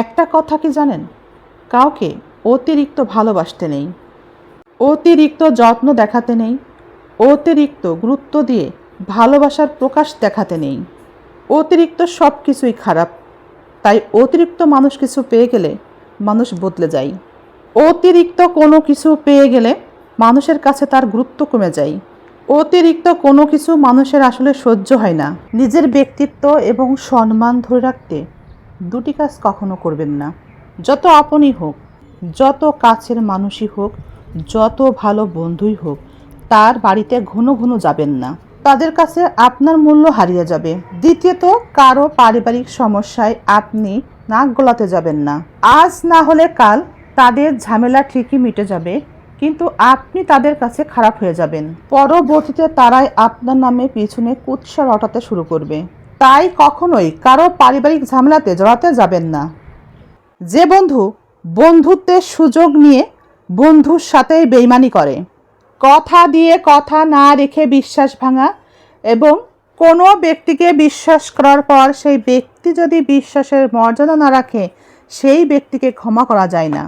একটা কথা কি জানেন? কাউকে অতিরিক্ত ভালোবাসতে নেই, অতিরিক্ত যত্ন দেখাতে নেই, অতিরিক্ত গুরুত্ব দিয়ে ভালোবাসার প্রকাশ দেখাতে নেই। অতিরিক্ত সব কিছুই খারাপ, তাই অতিরিক্ত মানুষ কিছু পেয়ে গেলে মানুষ বদলে যায়। অতিরিক্ত কোনো কিছু পেয়ে গেলে মানুষের কাছে তার গুরুত্ব কমে যায়। অতিরিক্ত কোনো কিছু মানুষের আসলে সহ্য হয় না। নিজের ব্যক্তিত্ব এবং সম্মান ধরে রাখতে দুটি কাজ কখনো করবেন না। যত আপনই হোক, যত কাছের মানুষই হোক, যত ভালো বন্ধুই হোক, তার বাড়িতে ঘন ঘন যাবেন না। তাদের কাছে আপনার মূল্য হারিয়ে যাবে। দ্বিতীয়ত, কারও পারিবারিক সমস্যায় আপনি নাক গলাতে যাবেন না। আজ না হলে কাল তাদের ঝামেলা ঠিকই মিটে যাবে, কিন্তু আপনি তাদের কাছে খারাপ হয়ে যাবেন। পরবর্তীতে তারাই আপনার নামে পিছনে কুৎসা রটাতে শুরু করবে। তাই কখনোই কারও পারিবারিক ঝামেলাতে জড়াতে যাবেন না। যে বন্ধু বন্ধুত্বের সুযোগ নিয়ে বন্ধুর সাথেই বেইমানি করে। কথা দিয়ে কথা না রেখে বিশ্বাস ভাঙা এবং কোনো ব্যক্তিকে বিশ্বাস করার পর সেই ব্যক্তি যদি বিশ্বাসের মর্যাদা না রাখে, সেই ব্যক্তিকে ক্ষমা করা যায় না।